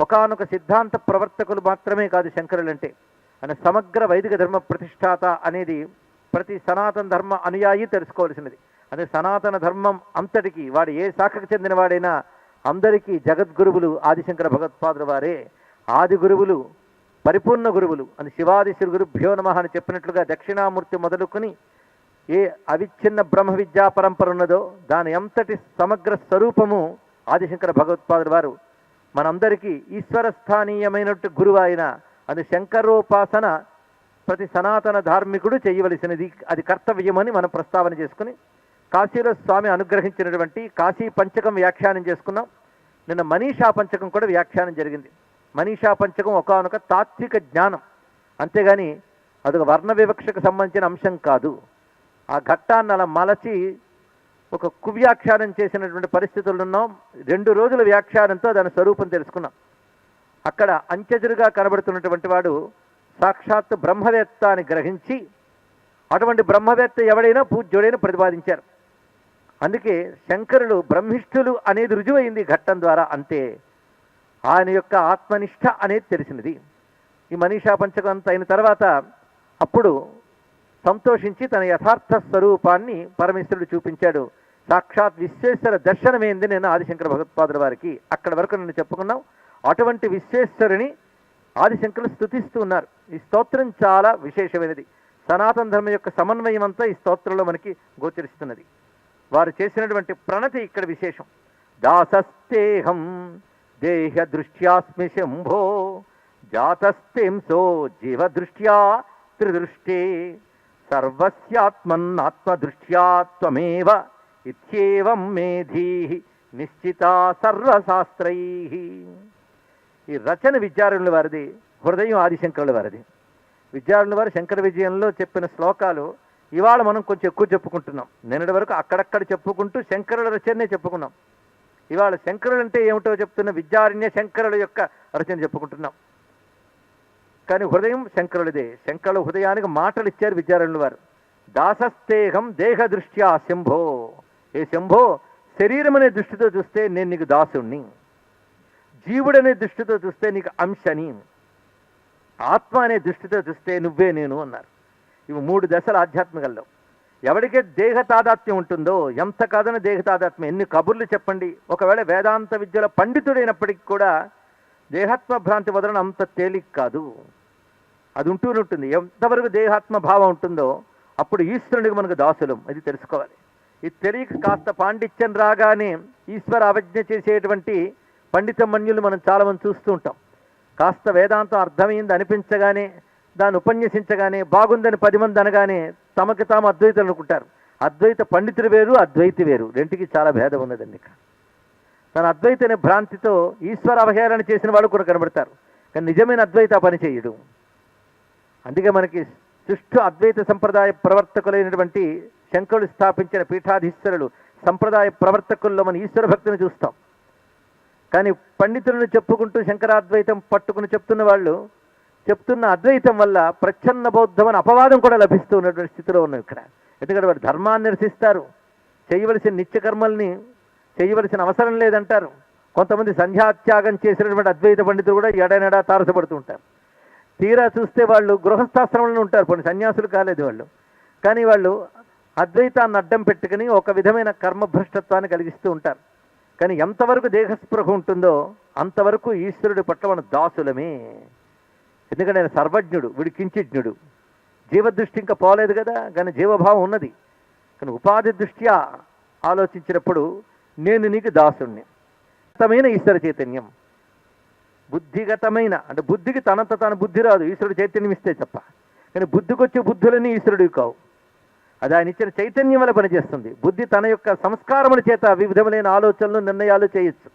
ఒకానొక సిద్ధాంత ప్రవర్తకులు మాత్రమే కాదు శంకరులంటే. ఆయన సమగ్ర వైదిక ధర్మ ప్రతిష్టాత అనేది ప్రతి సనాతన ధర్మ అనుయాయి తెలుసుకోవాల్సినది. అదే సనాతన ధర్మం అంతటికి వాడు ఏ శాఖకు చెందిన వాడైనా అందరికీ జగద్గురువులు ఆదిశంకర భగవత్పాదుల వారే. ఆది గురువులు పరిపూర్ణ గురువులు. అని శివాది శ్రీ గురుభ్యో నమ అని చెప్పినట్లుగా దక్షిణామూర్తి మొదలుకొని ఏ అవిచ్ఛిన్న బ్రహ్మ విద్యా పరంపర ఉన్నదో దాని అంతటి సమగ్ర స్వరూపము ఆదిశంకర భగవత్పాదుల వారు మనందరికీ ఈశ్వర స్థానీయమైనట్టు గురువు ఆయన అది శంకరోపాసన ప్రతి సనాతన ధార్మికుడు చేయవలసినది. అది కర్తవ్యమని మనం ప్రస్తావన చేసుకుని కాశీలో స్వామి అనుగ్రహించినటువంటి కాశీ పంచకం వ్యాఖ్యానం చేసుకున్నాం. నిన్న మనీషా పంచకం కూడా వ్యాఖ్యానం జరిగింది. మనీషా పంచకం ఒకనొక తాత్విక జ్ఞానం. అంతేగాని అదొక వర్ణ వివక్షకు సంబంధించిన అంశం కాదు. ఆ ఘట్టాన్ని అలా మలచి ఒక కువ్యాఖ్యానం చేసినటువంటి పరిస్థితులు ఉన్నాం. రెండు రోజుల వ్యాఖ్యానంతో దాని స్వరూపం తెలుసుకున్నాం. అక్కడ అంచెజురుగా కనబడుతున్నటువంటి వాడు సాక్షాత్ బ్రహ్మవేత్త అని గ్రహించి అటువంటి బ్రహ్మవేత్త ఎవడైనా పూజ్యుడైనా ప్రతిపాదించారు. అందుకే శంకరులు బ్రహ్మిష్ఠులు అనేది రుజువైంది ఘట్టం ద్వారా అంతే. ఆయన యొక్క ఆత్మనిష్ట అనేది తెలిసినది. ఈ మనీషా పంచకం అంత అయిన తర్వాత అప్పుడు సంతోషించి తన యథార్థ స్వరూపాన్ని పరమేశ్వరుడు చూపించాడు. సాక్షాత్ విశ్వేశ్వర దర్శనమైంది నేను ఆదిశంకర భగవత్పాదుల వారికి అక్కడ వరకు నేను చెప్పుకున్నాం. అటువంటి విశ్వేశ్వరుని ఆదిశంకరులు స్థుతిస్తూ ఉన్నారు. ఈ స్తోత్రం చాలా విశేషమైనది. సనాతన ధర్మం యొక్క సమన్వయం అంతా ఈ స్తోత్రంలో మనకి గోచరిస్తున్నది. వారు చేసినటువంటి ప్రణతి ఇక్కడ విశేషం. దాసస్తేహం దేహ దృష్ట్యాస్మి శంభో జాతస్తేంసో జీవ దృష్ట్యా త్రిదృష్టే సర్వస్యాత్మన్నాత్మదృష్ట్యా త్వమేవ ఇత్యేవం మేధీ నిశ్చిత సర్వశాస్త్రై. ఈ రచన విద్యారణుల వారిది హృదయం ఆదిశంకరుల వారిది. విద్యారణుల వారు శంకర విజయంలో చెప్పిన శ్లోకాలు ఇవాళ మనం కొంచెం ఎక్కువ చెప్పుకుంటున్నాం. నిన్నటి వరకు అక్కడక్కడ చెప్పుకుంటూ శంకరుల రచననే చెప్పుకున్నాం. ఇవాళ శంకరులు అంటే ఏమిటో చెప్తున్న విద్యారణ్య శంకరుల యొక్క రచన చెప్పుకుంటున్నాం. కానీ హృదయం శంకరుడిదే శంకరుల హృదయానికి మాటలు ఇచ్చారు విద్యారణుల వారు. దాసస్తేహం దేహ దృష్ట్యా శంభో. ఏ శంభో శరీరం అనే దృష్టితో చూస్తే నేను నీకు దాసుణ్ణి. జీవుడనే దృష్టితో చూస్తే నీకు అంశని. ఆత్మ అనే దృష్టితో చూస్తే నువ్వే నేను అన్నారు. ఇవి మూడు దశలు ఆధ్యాత్మికల్లో ఎవరికే దేహ తాదాత్మ్యం ఉంటుందో ఎంత కాదని దేహ తాదాత్మ్యం ఎన్ని కబుర్లు చెప్పండి. ఒకవేళ వేదాంత విద్యలో పండితుడైనప్పటికీ కూడా దేహాత్మ భ్రాంతి వదలడం అంత తేలిక కాదు. అది ఉంటూనే ఉంటుంది. ఎంతవరకు దేహాత్మ భావం ఉంటుందో అప్పుడు ఈశ్వరునికి మనకు దాసులం. అది తెలుసుకోవాలి. ఇది తెలియక కాస్త పాండిత్యం రాగానే ఈశ్వర అవజ్ఞ చేసేటువంటి పండిత మన్యులు మనం చాలామంది చూస్తూ ఉంటాం. కాస్త వేదాంతం అర్థమైంది అనిపించగానే దాన్ని ఉపన్యసించగానే బాగుందని పది మంది అనగానే తమకి తాము అద్వైతులు అనుకుంటారు. అద్వైత పండితులు వేరు అద్వైతి వేరు. రెంటికి చాలా భేదం ఉన్నదండి ఇక్కడ. తన అద్వైత అనే భ్రాంతితో ఈశ్వర అవహేళన చేసిన వాళ్ళు కూడా కనబడతారు. కానీ నిజమైన అద్వైత పని చేయడు. అందుకే మనకి సుష్ఠు అద్వైత సంప్రదాయ ప్రవర్తకులైనటువంటి శంకరులు స్థాపించిన పీఠాధీశ్వరులు సంప్రదాయ ప్రవర్తకుల్లో మన ఈశ్వర భక్తిని చూస్తాం. కానీ పండితులను చెప్పుకుంటూ శంకరాద్వైతం పట్టుకుని చెప్తున్న వాళ్ళు చెప్తున్న అద్వైతం వల్ల ప్రచ్ఛన్న బౌద్ధం అని అపవాదం కూడా లభిస్తూ ఉన్నటువంటి స్థితిలో ఉన్నాం ఇక్కడ. ఎందుకంటే వారు ధర్మాన్ని నిరసిస్తారు. చేయవలసిన నిత్యకర్మల్ని చేయవలసిన అవసరం లేదంటారు. కొంతమంది సంధ్యాత్యాగం చేసినటువంటి అద్వైత పండితులు కూడా ఎడనెడా తారసపడుతూ ఉంటారు. తీరా చూస్తే వాళ్ళు గృహస్థాశ్రమంలో ఉంటారు కొన్ని సన్యాసులు కాలేదు వాళ్ళు. కానీ వాళ్ళు అద్వైతాన్ని అడ్డం పెట్టుకుని ఒక విధమైన కర్మభ్రష్టత్వాన్ని కలిగిస్తూ ఉంటారు. కానీ ఎంతవరకు దేహస్పృహ ఉంటుందో అంతవరకు ఈశ్వరుడి పట్ల మన దాసులమే. ఎందుకంటే ఆయన సర్వజ్ఞుడు వీడు కించిజ్ఞుడు. జీవదృష్టి ఇంకా పోలేదు కదా కానీ జీవభావం ఉన్నది. కానీ ఉపాధి దృష్ట్యా ఆలోచించినప్పుడు నేను నీకు దాసుణ్ణి. గతమైన ఈశ్వర చైతన్యం. బుద్ధిగతమైన అంటే బుద్ధికి తనంత తన బుద్ధి రాదు ఈశ్వరుడు చైతన్యం ఇస్తే తప్ప. కానీ బుద్ధికొచ్చే బుద్ధులన్నీ ఈశ్వరుడివి కావు. అది ఆయన ఇచ్చిన చైతన్యం వల్ల పనిచేస్తుంది. బుద్ధి తన యొక్క సంస్కారముల చేత వివిధములైన ఆలోచనలు నిర్ణయాలు చేయొచ్చు.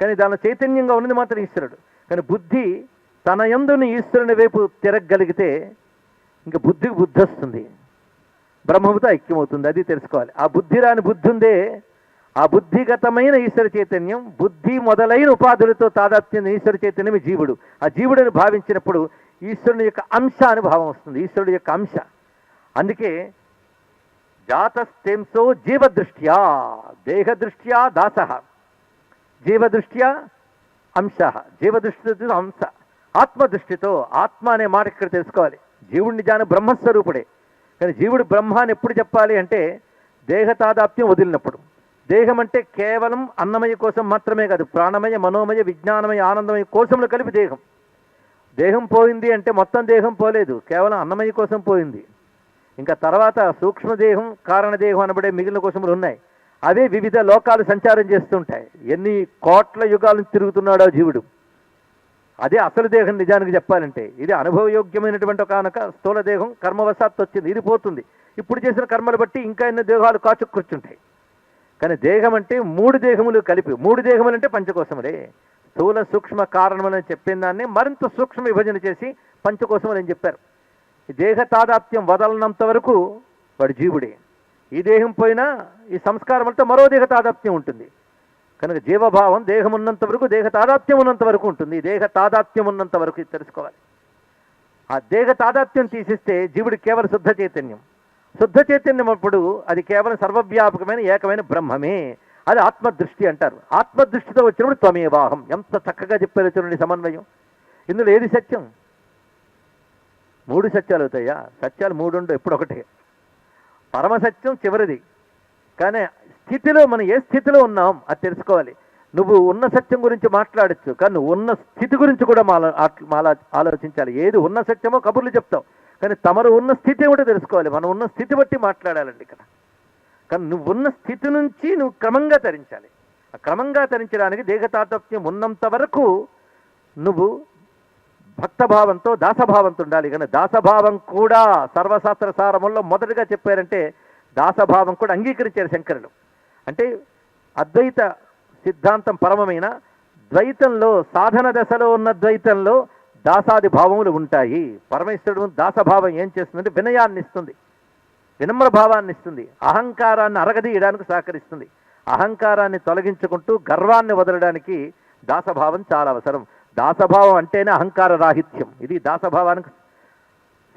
కానీ దాని చైతన్యంగా ఉన్నది మాత్రం ఈశ్వరుడు. కానీ బుద్ధి తన యందుని ఈశ్వరుని వైపు తిరగగలిగితే ఇంకా బుద్ధికి బుద్ధి వస్తుంది. బ్రహ్మముతో ఐక్యమవుతుంది అది తెలుసుకోవాలి. ఆ బుద్ధి రాని బుద్ధి ఉందే ఆ బుద్ధిగతమైన ఈశ్వర చైతన్యం బుద్ధి మొదలైన ఉపాధులతో తాదాత్మ్యం ఈశ్వర చైతన్యం జీవుడు. ఆ జీవుడని భావించినప్పుడు ఈశ్వరుని యొక్క అంశ అని భావం వస్తుంది ఈశ్వరుడు యొక్క అంశ. అందుకే జాతస్తేంసో జీవదృష్ట్యా దేహదృష్ట్యా దాస జీవదృష్ట్యా అంశ జీవదృష్టితో అంశ ఆత్మదృష్టితో ఆత్మ అనే మాట ఇక్కడ తెలుసుకోవాలి। జీవుడిని జాను బ్రహ్మస్వరూపుడే। కానీ జీవుడు బ్రహ్మ అని ఎప్పుడు చెప్పాలి అంటే దేహతాదాప్యం వదిలినప్పుడు। దేహం అంటే కేవలం అన్నమయ కోసం మాత్రమే కాదు ప్రాణమయ మనోమయ విజ్ఞానమయ ఆనందమయ కోసంలో కలిపి దేహం। దేహం పోయింది అంటే మొత్తం దేహం పోలేదు కేవలం అన్నమయ కోసం పోయింది। ఇంకా తర్వాత సూక్ష్మదేహం కారణదేహం అనబడే మిగిలిన కోసములు ఉన్నాయి. అవే వివిధ లోకాలు సంచారం చేస్తుంటాయి. ఎన్ని కోట్ల యుగాలను తిరుగుతున్నాడో జీవుడు. అదే అసలు దేహం నిజానికి చెప్పాలంటే. ఇది అనుభవయోగ్యమైనటువంటి ఒక స్థూల దేహం కర్మవశాత్తు వచ్చింది. ఇది పోతుంది. ఇప్పుడు చేసిన కర్మలు బట్టి ఇంకా ఎన్నో దేహాలు కాచుకూర్చుంటాయి కానీ దేహం అంటే మూడు దేహములు కలిపి మూడు దేహములు అంటే పంచకోశములే. స్థూల సూక్ష్మ కారణములని చెప్పిన దాన్ని మరింత సూక్ష్మ విభజన చేసి పంచకోశములు అని చెప్పారు. దేహ తాదాప్త్యం వదలనంత వరకు వాడు జీవుడే. ఈ దేహం పోయినా ఈ సంస్కారం అంటే మరో దేహ తాదాప్త్యం ఉంటుంది. కనుక జీవభావం దేహం ఉన్నంత వరకు దేహ తాదాప్త్యం ఉన్నంత వరకు ఉంటుంది. దేహ తాదాత్మ్యం ఉన్నంత వరకు తెలుసుకోవాలి. ఆ దేహ తాదాత్మ్యం తీసిస్తే జీవుడు కేవలం శుద్ధ చైతన్యం. శుద్ధ చైతన్యం అప్పుడు అది కేవలం సర్వవ్యాపకమైన ఏకమైన బ్రహ్మమే. అది ఆత్మదృష్టి అంటారు. ఆత్మదృష్టితో వచ్చినప్పుడు త్వమేవాహం. ఎంత చక్కగా చెప్పారు చూడండి సమన్వయం. ఇందులో ఏది సత్యం? మూడు సత్యాలు అవుతాయా? సత్యాలు మూడు ఉండవు ఎప్పుడు ఒకటే. పరమసత్యం చివరిది. కానీ స్థితిలో మనం ఏ స్థితిలో ఉన్నాం అది తెలుసుకోవాలి. నువ్వు ఉన్న సత్యం గురించి మాట్లాడచ్చు కానీ నువ్వు ఉన్న స్థితి గురించి కూడా మాల మాలా ఆలోచించాలి. ఏది ఉన్న సత్యమో కబుర్లు చెప్తావు. కానీ తమరు ఉన్న స్థితి ఏమిటో తెలుసుకోవాలి. మనం ఉన్న స్థితి బట్టి మాట్లాడాలండి ఇక్కడ. కానీ నువ్వు ఉన్న స్థితి నుంచి నువ్వు క్రమంగా తరించాలి. ఆ క్రమంగా తరించడానికి దేహతాతత్యం ఉన్నంత వరకు నువ్వు భక్తభావంతో దాసభావంతో ఉండాలి కానీ దాసభావం కూడా సర్వశాస్త్ర సారముల్లో మొదటగా చెప్పారంటే దాసభావం కూడా అంగీకరించారు శంకరులు. అంటే అద్వైత సిద్ధాంతం పరమమైన ద్వైతంలో సాధన దశలో ఉన్న ద్వైతంలో దాసాది భావములు ఉంటాయి. పరమేశ్వరుడు దాసభావం ఏం చేస్తుందంటే వినయాన్ని ఇస్తుంది. వినమ్ర భావాన్ని ఇస్తుంది. అహంకారాన్ని అరగదీయడానికి సహకరిస్తుంది. అహంకారాన్ని తొలగించుకుంటూ గర్వాన్ని వదలడానికి దాసభావం చాలా అవసరం. దాసభావం అంటేనే అహంకార రాహిత్యం. ఇది దాసభావానికి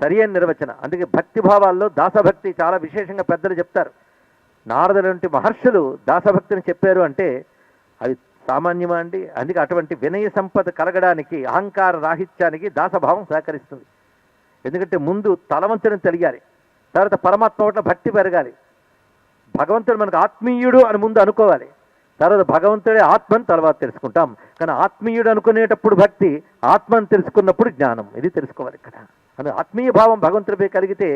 సరి అయిన నిర్వచన. అందుకే భక్తి భావాల్లో దాసభక్తి చాలా విశేషంగా పెద్దలు చెప్తారు. నారదుల వంటి మహర్షులు దాసభక్తిని చెప్పారు అంటే అది సామాన్యమా అండి? అందుకే అటువంటి వినయ సంపద కలగడానికి అహంకార రాహిత్యానికి దాసభావం సహకరిస్తుంది. ఎందుకంటే ముందు తలవంచడం తెలియాలి. తర్వాత పరమాత్మ పట్ల భక్తి పెరగాలి. భగవంతుడు మనకు ఆత్మీయుడు అని ముందు అనుకోవాలి. తర్వాత భగవంతుడే ఆత్మని తర్వాత తెలుసుకుంటాం. కానీ ఆత్మీయుడు అనుకునేటప్పుడు భక్తి ఆత్మని తెలుసుకున్నప్పుడు జ్ఞానం. ఇది తెలుసుకోవాలి ఇక్కడ అని ఆత్మీయ భావం భగవంతుడిపై కలిగితే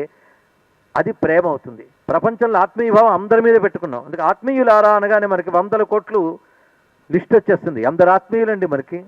అది ప్రేమ అవుతుంది. ప్రపంచంలో ఆత్మీయ భావం అందరి మీద పెట్టుకున్నాం. అందుకే ఆత్మీయులారా అనగానే మనకి వందల కోట్లు లిస్ట్ వచ్చేస్తుంది. అందరు ఆత్మీయులండి మనకి.